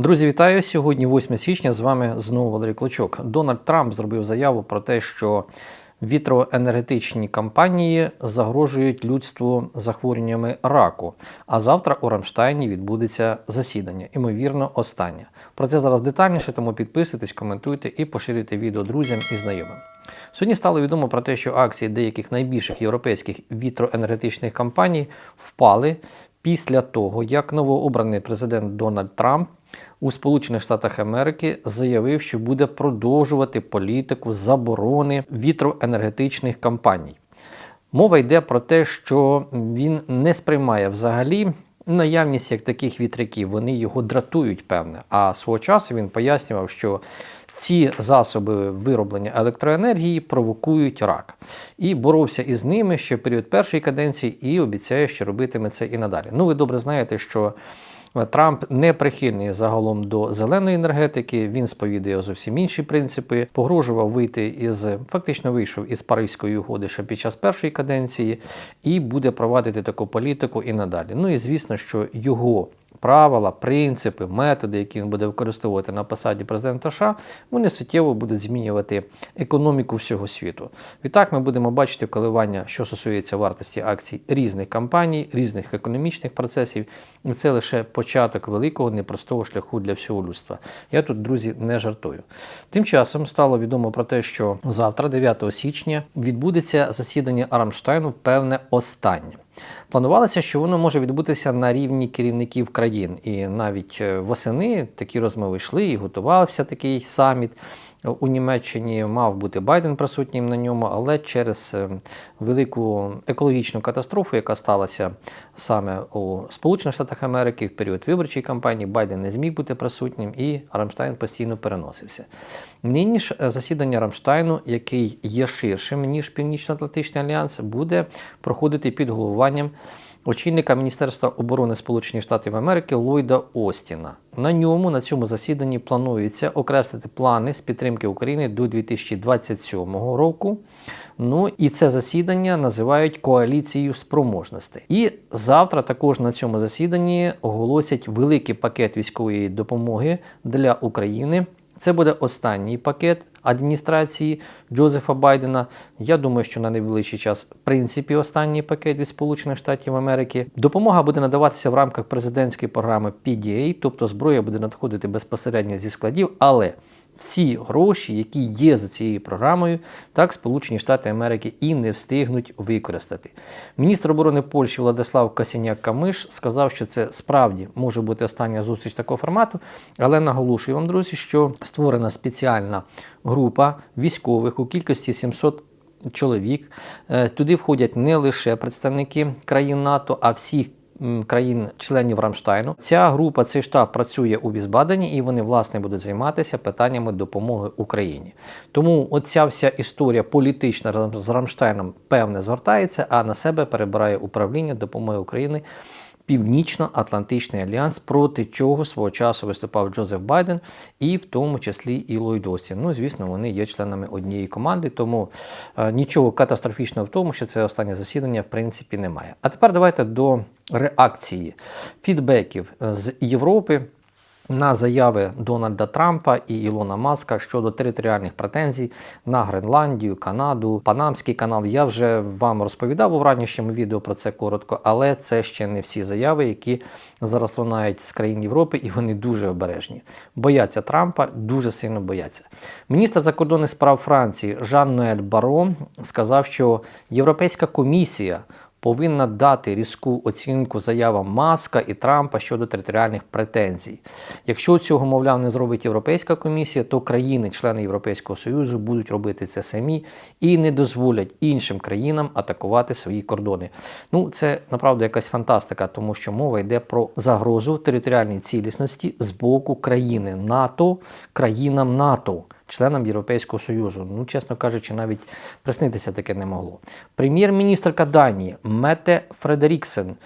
Друзі, вітаю! Сьогодні 8 січня. З вами знову Валерій Клочок. Дональд Трамп зробив заяву про те, що вітроенергетичні компанії загрожують людству захворюваннями раку. А завтра у Рамштайні відбудеться засідання, ймовірно, останнє. Про це зараз детальніше, тому підписуйтесь, коментуйте і поширюйте відео друзям і знайомим. Сьогодні стало відомо про те, що акції деяких найбільших європейських вітроенергетичних компаній впали після того, як новообраний президент Дональд Трамп у Сполучених Штатах Америки заявив, що буде продовжувати політику заборони вітроенергетичних компаній. Мова йде про те, що він не сприймає взагалі наявність як таких вітряків, вони його дратують, певне. А свого часу він пояснював, що ці засоби вироблення електроенергії провокують рак. І боровся із ними ще в період першої каденції і обіцяє, що робитиме це і надалі. Ну, ви добре знаєте, що. Трамп не прихильний загалом до зеленої енергетики. Він сповідує зовсім інші принципи. Погрожував вийти із фактично вийшов із Паризької угоди ще під час першої каденції, і буде провадити таку політику і надалі. Ну і звісно, що його правила, принципи, методи, які він буде використовувати на посаді президента США, вони суттєво будуть змінювати економіку всього світу. Відтак ми будемо бачити коливання, що стосується вартості акцій різних компаній, різних економічних процесів, і це лише початок великого непростого шляху для всього людства. Я тут, друзі, не жартую. Тим часом стало відомо про те, що завтра, 9 січня, відбудеться засідання Рамштайну, певне останнє. Планувалося, що воно може відбутися на рівні керівників країн, і навіть е, восени такі розмови йшли і готувався такий саміт у Німеччині. Мав бути Байден присутнім на ньому, але через е, велику екологічну катастрофу, яка сталася саме у Сполучених Штатах Америки в період виборчої кампанії, Байден не зміг бути присутнім, і Рамштайн постійно переносився. Нині ж е, засідання Рамштайну, який є ширшим ніж Північно-Атлантичний альянс, буде проходити під головуванням очільника Міністерства оборони Сполучених Штатів Америки Ллойда Остіна. На ньому на цьому засіданні планується окреслити плани з підтримки України до 2027 року. Ну і це засідання називають коаліцією спроможностей. І завтра також на цьому засіданні оголосять великий пакет військової допомоги для України. Це буде останній пакет адміністрації Джозефа Байдена. Я думаю, що на найближчий час, в принципі, останній пакет від Сполучених Штатів Америки. Допомога буде надаватися в рамках президентської програми PDA, тобто зброя буде надходити безпосередньо зі складів, але всі гроші, які є за цією програмою, так Сполучені Штати Америки і не встигнуть використати. Міністр оборони Польщі Владислав Касіняк Камиш сказав, що це справді може бути остання зустріч такого формату, але наголошую вам, друзі, що створена спеціальна група військових у кількості 700 Чоловік е, туди входять не лише представники країн НАТО, а всіх країн-членів Рамштайну. Ця група, цей штаб працює у Візбадені і вони власне будуть займатися питаннями допомоги Україні. Тому оця вся історія політична з Рамштайном певне згортається, а на себе перебирає управління допомоги України. Північно-Атлантичний альянс, проти чого свого часу виступав Джозеф Байден, і в тому числі і Ллойд Остін. Ну, звісно, вони є членами однієї команди, тому е, нічого катастрофічного в тому, що це останнє засідання в принципі немає. А тепер давайте до реакції фідбеків з Європи на заяви Дональда Трампа і Ілона Маска щодо територіальних претензій на Гренландію, Канаду, Панамський канал. Я вже вам розповідав у ранішньому відео про це коротко, але це ще не всі заяви, які зараз лунають з країн Європи, і вони дуже обережні. Бояться Трампа, дуже сильно бояться. Міністр закордонних справ Франції Жан Ноель Баро сказав, що Європейська комісія повинна дати різку оцінку заявам Маска і Трампа щодо територіальних претензій. Якщо цього, мовляв, не зробить Європейська комісія, то країни-члени Європейського Союзу будуть робити це самі і не дозволять іншим країнам атакувати свої кордони. Ну, це направду якась фантастика, тому що мова йде про загрозу територіальній цілісності з боку країни НАТО, країнам НАТО членам Європейського Союзу. Ну, чесно кажучи, навіть приснитися таке не могло. Прем'єр-міністрка Данії Мете Фредеріксен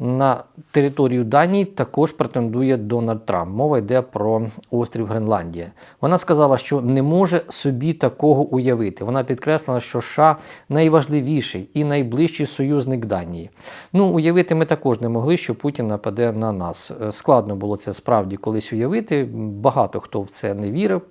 на територію Данії також претендує Дональд Трамп. Мова йде про острів Гренландія. Вона сказала, що не може собі такого уявити. Вона підкреслила, що США найважливіший і найближчий союзник Данії. Ну, уявити ми також не могли, що Путін нападе на нас. Е, Складно було це справді колись уявити. Багато хто в це не вірив.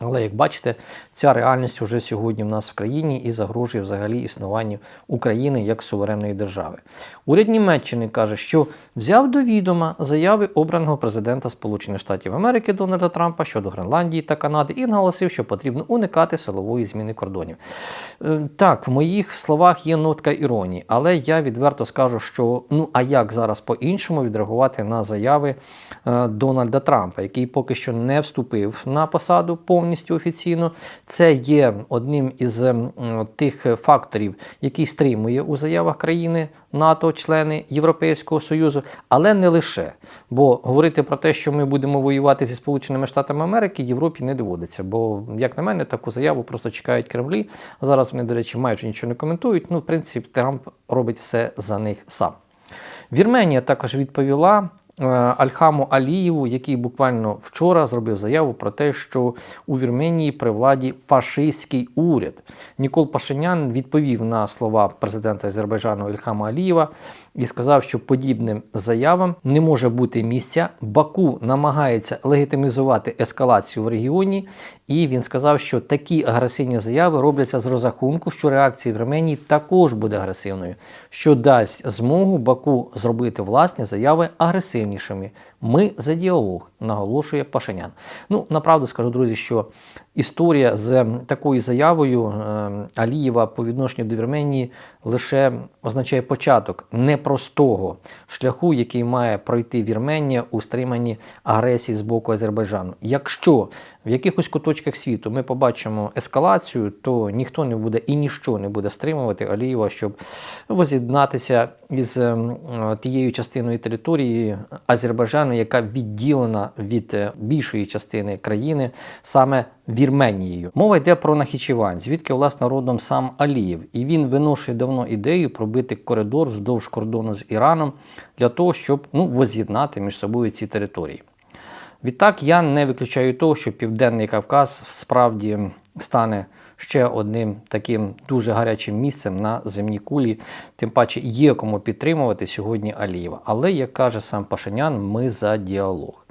Але як бачите, ця реальність вже сьогодні в нас в країні і загрожує взагалі існуванню України як суверенної держави. Уряд Німеччини каже, що взяв до відома заяви обраного президента Сполучених Штатів Америки Дональда Трампа щодо Гренландії та Канади і наголосив, що потрібно уникати силової зміни кордонів. Е, Так, в моїх словах є нотка іронії, але я відверто скажу, що ну а як зараз по-іншому відреагувати на заяви е, Дональда Трампа, який поки що не вступив на посаду повністю офіційно. Це є одним із ем, тих факторів, який стримує у заявах країни НАТО, члени Європейського Союзу, але не лише. Бо говорити про те, що ми будемо воювати зі Сполученими Штатами Америки, Європі не доводиться. Бо, як на мене, таку заяву просто чекають Кремлі. Зараз вони, до речі, майже нічого не коментують. Ну, в принципі, Трамп робить все за них сам. Вірменія також відповіла. Е, Альхаму Алієву, який буквально вчора зробив заяву про те, що у Вірменії при владі фашистський уряд. Нікол Пашинян відповів на слова президента Азербайджану Ільхама Алієва і сказав, що подібним заявам не може бути місця. Баку намагається легітимізувати ескалацію в регіоні, і він сказав, що такі агресивні заяви робляться з розрахунку, що реакція Вірменії також буде агресивною, що дасть змогу Баку зробити власні заяви агресивнішими. Ми за діалог, наголошує Пашинян. Ну, направду скажу, друзі, що історія з такою заявою е, Алієва по відношенню до Вірменії лише означає початок непростого шляху, який має пройти Вірменія у стриманні агресії з боку Азербайджану. Якщо в якихось куточках світу ми побачимо ескалацію, то ніхто не буде і ніщо не буде стримувати Алієва, щоб воз'єднатися із е, тією частиною території Азербайджану, яка відділена від е, більшої частини країни, саме Вірменією. Мова йде про Нахічевань, звідки власне родом сам Алієв, і він виношує давно ідею пробити коридор вздовж кордону з Іраном для того, щоб ну воз'єднати між собою ці території. Відтак я не виключаю того, що Південний Кавказ справді стане ще одним таким дуже гарячим місцем на земній кулі. Тим паче є кому підтримувати сьогодні Алієва. Але, як каже сам Пашинян, ми за діалог.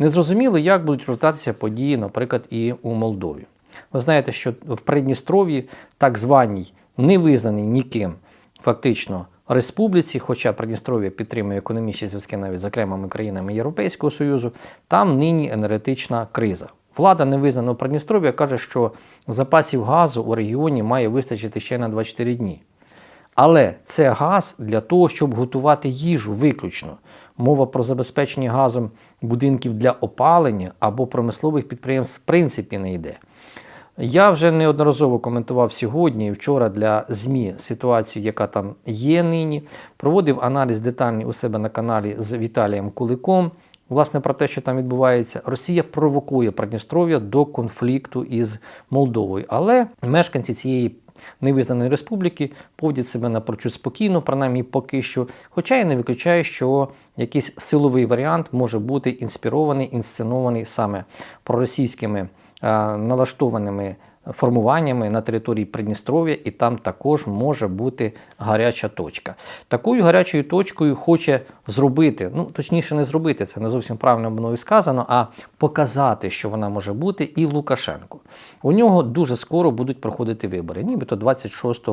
Незрозуміло, як будуть розвиватися події, наприклад, і у Молдові. Ви знаєте, що в Придністров'ї, так званій, не визнаній ніким фактично республіці, хоча Придністров'я підтримує економічні зв'язки навіть з окремими країнами Європейського Союзу, там нині енергетична криза. Влада невизнаного Придністров'я каже, що запасів газу у регіоні має вистачити ще на 24 дні. Але це газ для того, щоб готувати їжу виключно. Мова про забезпечення газом будинків для опалення або промислових підприємств в принципі не йде. Я вже неодноразово коментував сьогодні і вчора для ЗМІ ситуацію, яка там є нині. Проводив аналіз детальний у себе на каналі з Віталієм Куликом. Власне, про те, що там відбувається, Росія провокує Придністров'я до конфлікту із Молдовою. Але мешканці цієї невизнаної республіки поводять себе напрочуд спокійно, принаймні поки що. Хоча я не виключаю, що якийсь силовий варіант може бути інспірований, інсценований саме проросійськими налаштованими формуваннями на території Придністров'я, і там також може бути гаряча точка. Такою гарячою точкою хоче зробити, ну точніше, не зробити, це не зовсім правильно мною сказано, а показати, що вона може бути, і Лукашенко. У нього дуже скоро будуть проходити вибори, нібито 26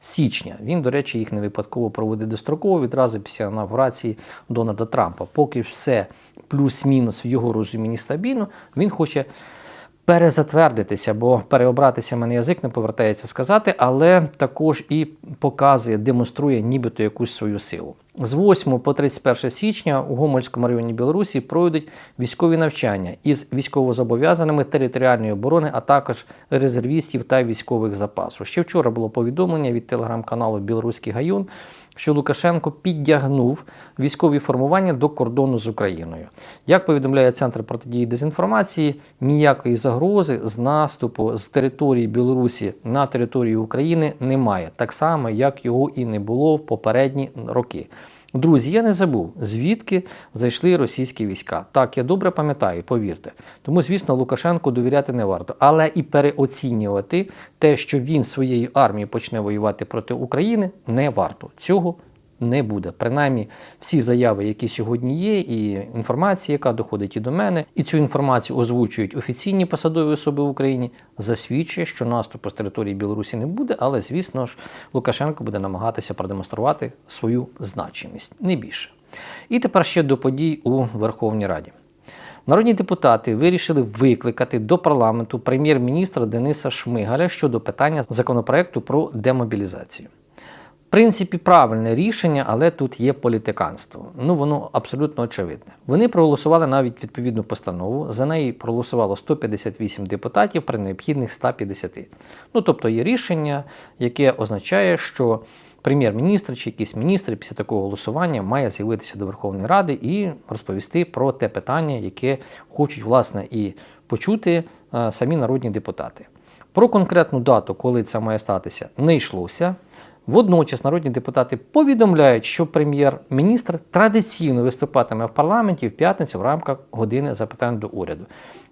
січня. Він, до речі, їх не випадково проводить достроково відразу після інаугурації Дональда Трампа. Поки все плюс-мінус в його розумінні стабільно, він хоче перезатвердитися, бо переобратися мене язик не повертається сказати, але також і показує, демонструє нібито якусь свою силу. З 8 по 31 січня у Гомельському районі Білорусі пройдуть військові навчання із військовозобов'язаними територіальної оборони, а також резервістів та військових запасу. Ще вчора було повідомлення від телеграм-каналу Білоруський Гаюн, що Лукашенко підтягнув військові формування до кордону з Україною. Як повідомляє Центр протидії дезінформації, ніякої загрози з наступу з території Білорусі на територію України немає, так само як його і не було в попередні роки. Друзі, я не забув, звідки зайшли російські війська. Так, я добре пам'ятаю, повірте. Тому, звісно, Лукашенку довіряти не варто, але і переоцінювати те, що він своєю армією почне воювати проти України, не варто. Цього не буде. Принаймні, всі заяви, які сьогодні є, і інформація, яка доходить і до мене, і цю інформацію озвучують офіційні посадові особи в Україні, засвідчує, що наступу з території Білорусі не буде, але звісно ж Лукашенко буде намагатися продемонструвати свою значимість, не більше. І тепер ще до подій у Верховній Раді. Народні депутати вирішили викликати до парламенту прем'єр-міністра Дениса Шмигаля щодо питання законопроекту про демобілізацію. Принципі, правильне рішення, але тут є політиканство. Ну, воно абсолютно очевидне. Вони проголосували навіть відповідну постанову. За неї проголосувало 158 депутатів при необхідних 150. Ну, тобто є рішення, яке означає, що прем'єр-міністр чи якийсь міністр після такого голосування має з'явитися до Верховної Ради і розповісти про те питання, яке хочуть власне і почути е, самі народні депутати. Про конкретну дату, коли це має статися, не йшлося. Водночас народні депутати повідомляють, що прем'єр-міністр традиційно виступатиме в парламенті в п'ятницю в рамках години запитань до уряду.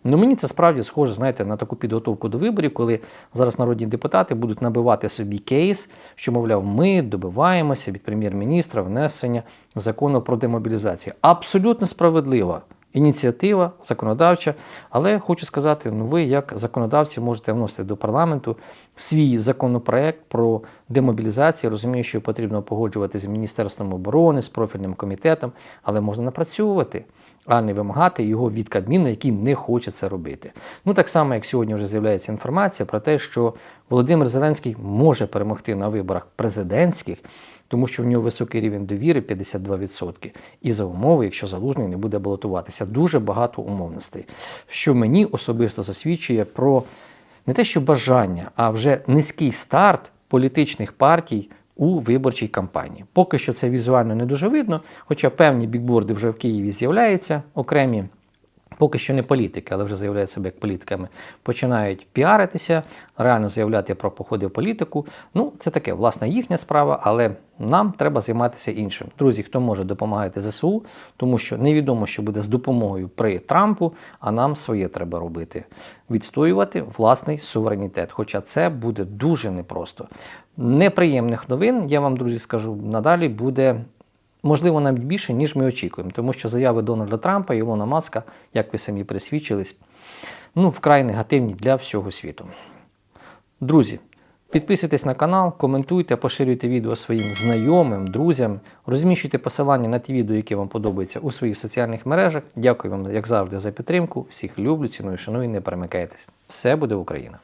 Ну мені це справді схоже, знаєте, на таку підготовку до виборів, коли зараз народні депутати будуть набивати собі кейс, що, мовляв, ми добиваємося від прем'єр-міністра внесення закону про демобілізацію. Абсолютно справедлива ініціатива законодавча, але хочу сказати, ну ви, як законодавці, можете вносити до парламенту свій законопроект про демобілізацію. Розумію, що потрібно погоджувати з Міністерством оборони, з профільним комітетом, але можна напрацьовувати, а не вимагати його від Кабміну, який не хоче це робити. Ну так само, як сьогодні вже з'являється інформація про те, що Володимир Зеленський може перемогти на виборах президентських тому що в нього високий рівень довіри 52%. І за умови, якщо залужний не буде балотуватися, дуже багато умовностей, що мені особисто засвідчує про не те, що бажання, а вже низький старт політичних партій. У виборчій кампанії. Поки що це візуально не дуже видно, хоча певні бікборди вже в Києві з'являються окремі Поки що не політики, але вже заявляють себе як політиками, починають піаритися, реально заявляти про походи в політику. Ну, це таке, власне, їхня справа, але нам треба займатися іншим. Друзі, хто може допомагати ЗСУ, тому що невідомо, що буде з допомогою при Трампу, а нам своє треба робити. Відстоювати власний суверенітет. Хоча це буде дуже непросто. Неприємних новин, я вам, друзі, скажу, надалі буде. Можливо, навіть більше, ніж ми очікуємо, тому що заяви Дональда Трампа і Ілона Маска, як ви самі присвідчились, ну, вкрай негативні для всього світу. Друзі, підписуйтесь на канал, коментуйте, поширюйте відео своїм знайомим, друзям, розміщуйте посилання на ті відео, які вам подобаються у своїх соціальних мережах. Дякую вам, як завжди, за підтримку. Всіх люблю, ціную, шаную, не перемикайтесь. Все буде Україна!